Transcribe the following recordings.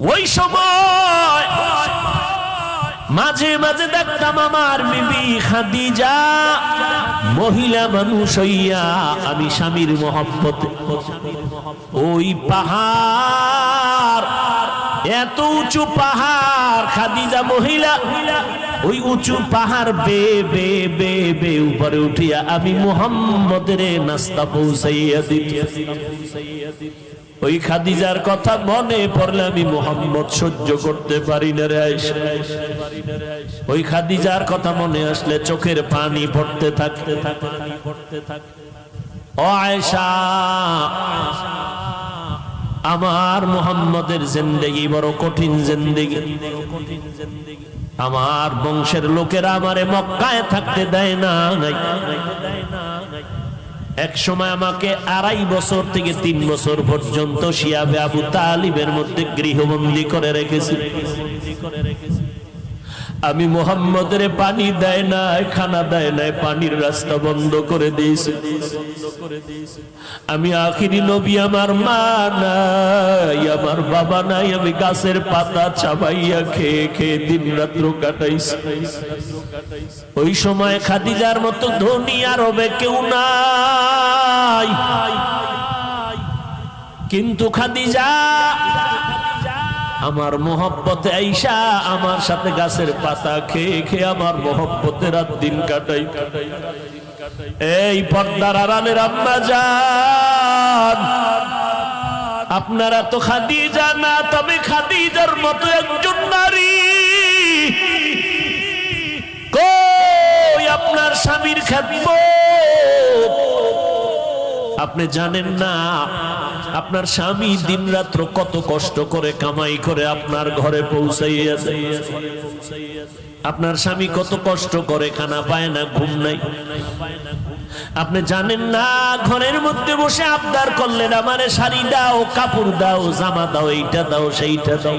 ওই সময় মাঝে মাঝে দেখতাম আমার বিবি খাদিজা, মহিলা মানুষ হইয়া আমি স্বামীর মহব্বত ওই পাহাড় এত উঁচু পাহাড়, খাদিজা মহিলা, ওই উঁচু পাহাড় বে বে বে বে, উপরে উঠিয়া আমি মোহাম্মদের নাস্তা পৌঁছাইয়া দিত ওই খাদিজার কথা মনে পড়লে আমি মোহাম্মদ সহ্য করতে পারি না রে। ওই খাদিজার কথা মনে আসলে চোখের পানি পড়তে থাকতে থাকতে পড়তে থাকে ও আয়েশা আমার মোহাম্মদের জিন্দেগি বড় কঠিন জিন্দেগি। আমার বংশের লোকেরা আমারে মক্কায় থাকতে দেয় না এক সময় আমাকে আড়াই বছর থেকে তিন বছর পর্যন্ত শিয়াবে আবু তালিবের মধ্যে গৃহবন্দী করে রেখেছি। আমি মোহাম্মদের পানি দেয় না খানা দেয় না পানির রাস্তা বন্ধ করে দিয়েছি। আমি আখিরি নবী আমার মা নাই, আমার বাবা নাই, আমি গাছের পাতা চাবাইয়া খেয়ে খেয়ে দিন রাত্র কাটাইছি। ওই সময় খাদিজার মতো ধনী আরবে কেউ নাই। কিন্তু খাদিজা আমার মোহব্বতে আইসা আমার সাথে গাছের পাতা খেয়ে খেয়ে আমার মোহব্বতের রাত দিন কাটাই। এই পর্দার আড়ালের আম্মা যান আপনারা তো খাদিজা না, তবে খাদিজার মতো একজন নারী। কই আপনার স্বামীর খেদমত আপনি জানেন না, আপনার স্বামী দিন রাত্র কত কষ্ট করে কামাই করে আপনার ঘরে পৌঁছাইয়াছে আপনার স্বামী কত কষ্ট করে খানা পায় না, ঘুম নাই। আপনি জানেন না, ঘরের মধ্যে বসে আবদার করলেন, আমারে শাড়ি দাও, কাপড় দাও, জামা দাও, এইটা দাও, সেইটা দাও।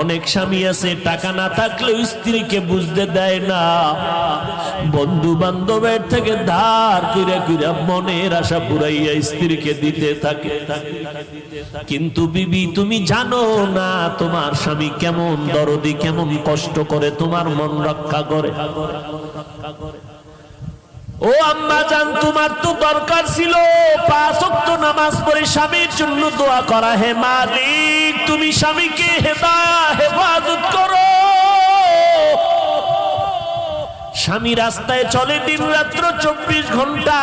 অনেক স্বামী আছে, টাকা না থাকলেও স্ত্রীকে বুঝতে দেয় না। বন্ধু বান্ধবের থেকে ধার কইরা কইরা মনের আশা পুরাইয়া স্ত্রীকে দিতে থাকে। কিন্তু বিবি, তুমি জানো না তোমার স্বামী কেমন দরদি, কেমন কষ্ট করে, তোমার মন রক্ষা করে। ও আম্মা জান, তোমার তো দরকার ছিল পাঁচ নামাজ পড়ে স্বামীর জন্য দোয়া করা। হে মালিক, তুমি স্বামীকে হেবা হেফাজত করো। স্বামী রাস্তায় চলে দিন রাত্র চব্বিশ ঘণ্টা।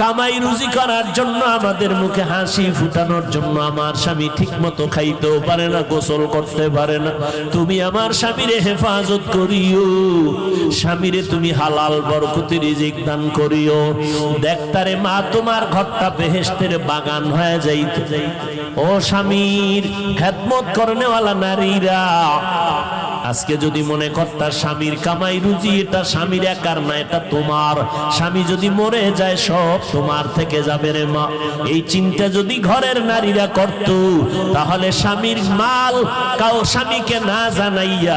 কামাই রুজি করার জন্য আমাদের মুখে হাসি ফুটানোর জন্য আমার স্বামী ঠিক মতো খাইতেও পারে না, গোসল করতে পারে না। তুমি আমার স্বামীরে হেফাজত করিও, স্বামীরে তুমি হালাল বরকতি রিজিক দান করিও। দেখতারে মা, তোমার ঘরটা বেহেস্তের বাগান হয়ে যাইতে। যাই ও স্বামীর খেদমত করনেওয়ালা নারীরা আজকে যদি মনে কর তার স্বামীর কামাই রুজি, এটা স্বামীর একার না, এটা তোমার। স্বামী যদি মরে যায়, সব তোমার থেকে যাবে রে মা। এই চিন্তা যদি ঘরের নারীরা করত, তাহলে স্বামীর মাল কাউ স্বামীকে না জানাইয়া